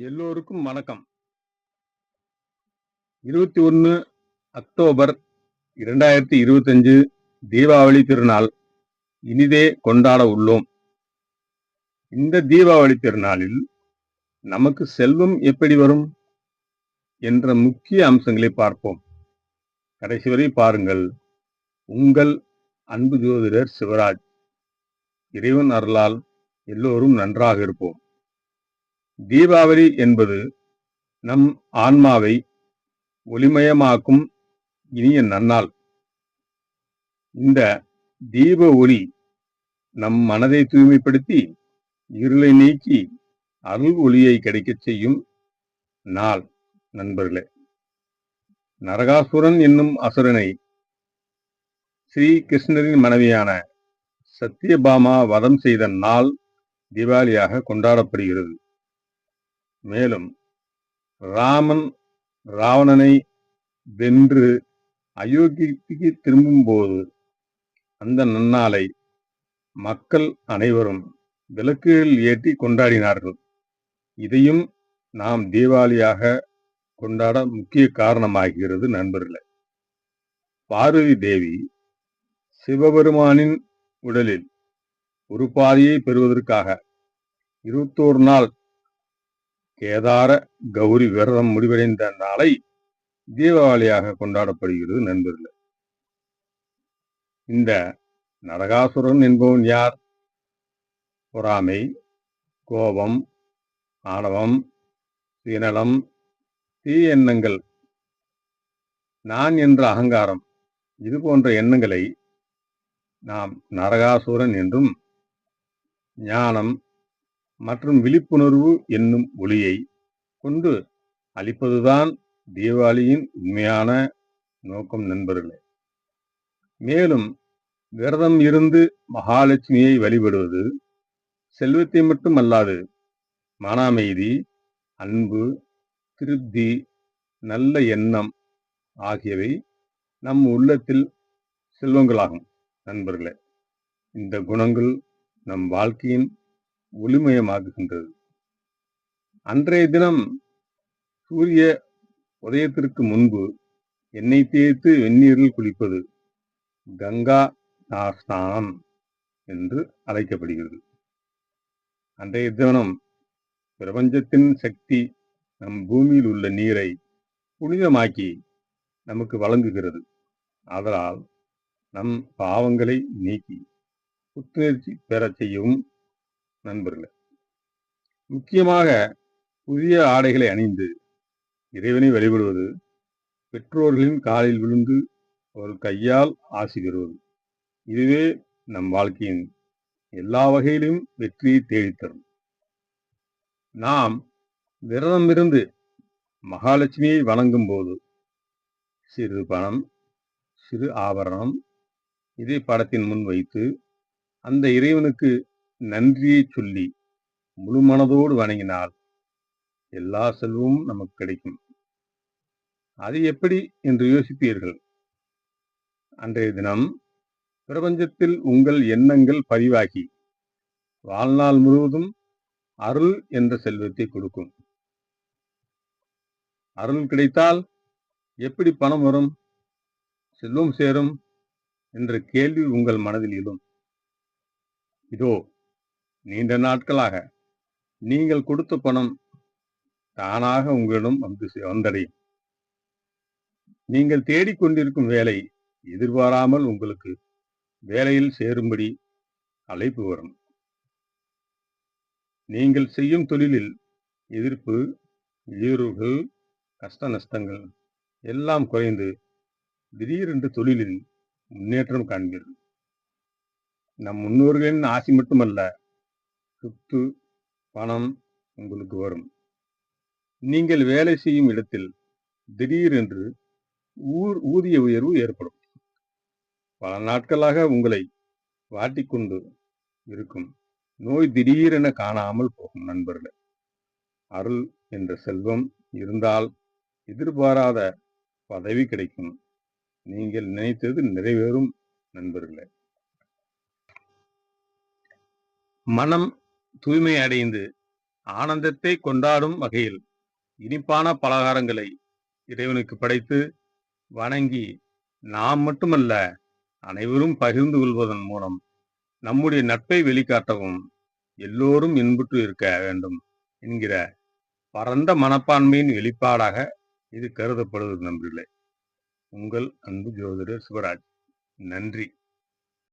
எல்லோருக்கும் வணக்கம். இருபத்தி ஒன்று அக்டோபர் இரண்டாயிரத்தி இருபத்தஞ்சு தீபாவளி திருநாள் இனிதே கொண்டாட உள்ளோம். இந்த தீபாவளி திருநாளில் நமக்கு செல்வம் எப்படி வரும் என்ற முக்கிய அம்சங்களை பார்ப்போம். கடைசி வரை பாருங்கள். உங்கள் அன்பு ஜோதிடர் சிவராஜ். இறைவன் அருளால் எல்லோரும் நன்றாக இருப்போம். தீபாவளி என்பது நம் ஆன்மாவை ஒளிமயமாக்கும் இனிய நன்னாள். இந்த தீப ஒளி நம் மனதை தூய்மைப்படுத்தி இருளை நீக்கி அருள் ஒளியை கிடைக்கச் செய்யும் நாள் நண்பர்களே. நரகாசுரன் என்னும் அசுரனை ஸ்ரீ கிருஷ்ணரின் மனைவியான சத்யபாமா வதம் செய்த நாள் தீபாவளியாக கொண்டாடப்படுகிறது. மேலும் ராமன் ராவணனை வென்று அயோக்கியத்துக்கு திரும்பும்போது அந்த நன்னாளை மக்கள் அனைவரும் விளக்குகள் ஏற்றி கொண்டாடினார்கள். இதையும் நாம் தீபாவளியாக கொண்டாட முக்கிய காரணமாகிறது நண்பர்களே. பார்வதி தேவி சிவபெருமானின் உடலில் ஒரு பாதியை பெறுவதற்காக இருபத்தோரு நாள் கேதார கௌரி விரதம் முடிவடைந்த நாளை தீபாவளியாக கொண்டாடப்படுகிறது நண்பர்களே. இந்த நரகாசுரன் என்பவன் யார்? பொறாமை கோபம் ஆணவம் சீனலம் தீ எண்ணங்கள். நான் என்ற அகங்காரம். இது போன்ற எண்ணங்களை நாம் நரகாசுரன் என்றும் ஞானம் மற்றும் விழிப்புணர்வு என்னும் ஒளியை கொண்டு அளிப்பதுதான் தீபாவளியின் உண்மையான நோக்கம் நண்பர்களே. மேலும் விரதம் இருந்து மகாலட்சுமியை வழிபடுவது செல்வத்தை மட்டும் அல்லாது மன அமைதி அன்பு திருப்தி நல்ல எண்ணம் ஆகியவை நம் உள்ளத்தில் செல்வங்களாகும் நண்பர்களே. இந்த குணங்கள் நம் வாழ்க்கையின் ஒளிமயமாகுகின்றது. அன்றைய தினம் சூரிய உதயத்திற்கு முன்பு எண்ணெய் தேய்த்து வெந்நீரில் குளிப்பது கங்கா ஸ்நானம் என்று அழைக்கப்படுகிறது. அன்றைய தினம் பிரபஞ்சத்தின் சக்தி நம் பூமியில் உள்ள நீரை புனிதமாக்கி நமக்கு வழங்குகிறது. அதனால் நம் பாவங்களை நீக்கி புத்துணர்ச்சி பெறச் செய்யவும் நண்பர்களே முக்கியமாக புதிய ஆடைகளை அணிந்து இறைவனை வழிபடுவது பெற்றோர்களின் காலில் விழுந்து ஒரு கையால் ஆசி பெறுவது இதுவே நம் வாழ்க்கையின் எல்லா வகையிலும் வெற்றியை தேடித்தரும். நாம் விரதம் இருந்து மகாலட்சுமியை வணங்கும் போது சிறு பணம் சிறு ஆபரணம் இதை படத்தின் முன் வைத்து அந்த இறைவனுக்கு நன்றியை சொல்லி முழு மனதோடு வணங்கினால் எல்லா செல்வமும் நமக்கு கிடைக்கும். அது எப்படி என்று யோசிப்பீர்கள்? அன்றைய தினம் பிரபஞ்சத்தில் உங்கள் எண்ணங்கள் பதிவாகி வாழ்நாள் முழுவதும் அருள் என்ற செல்வத்தை கொடுக்கும். அருள் கிடைத்தால் எப்படி பணம் வரும்? செல்வம் சேரும் என்ற கேள்வி உங்கள் மனதில் எழும். இதோ நீண்ட நாட்களாக நீங்கள் கொடுத்த பணம் தானாக உங்களிடம் வந்து வந்தடையும் நீங்கள் தேடிக்கொண்டிருக்கும் வேலை எதிர்பாராமல் உங்களுக்கு வேலையில் சேரும்படி அழைப்பு வரும். நீங்கள் செய்யும் தொழிலில் எதிர்ப்பு இடையூறுகள் கஷ்ட நஷ்டங்கள் எல்லாம் குறைந்து திடீரென்று தொழிலில் முன்னேற்றம் காண்பீர்கள். நம் முன்னோர்களின் ஆசி மட்டுமல்ல சொத்து பணம் உங்களுக்கு வரும். நீங்கள் வேலை செய்யும் இடத்தில் திடீரென்று ஊர் ஊதிய உயர்வு ஏற்படும். பல நாட்களாக உங்களை வாட்டிக்கொண்டு இருக்கும். நோய் திடீரென காணாமல் போகும் நண்பர்களே. அருள் என்ற செல்வம் இருந்தால் எதிர்பாராத பதவி கிடைக்கும். நீங்கள் நினைத்தது நிறைவேறும் நண்பர்களே. மனம் தூய்மை அடைந்து ஆனந்தத்தை கொண்டாடும் வகையில் இனிப்பான பலகாரங்களை இறைவனுக்கு படைத்து வணங்கி நாம் மட்டுமல்ல அனைவரும் பகிர்ந்து கொள்வதன் மூலம் நம்முடைய நட்பை வெளிக்காட்டவும் எல்லோரும் இன்புற்று இருக்க வேண்டும் என்கிற பரந்த மனப்பான்மையின் வெளிப்பாடாக இது கருதப்படுவது நம்பில்லை. உங்கள் அன்பு ஜோதிடர் சிவராஜ். நன்றி.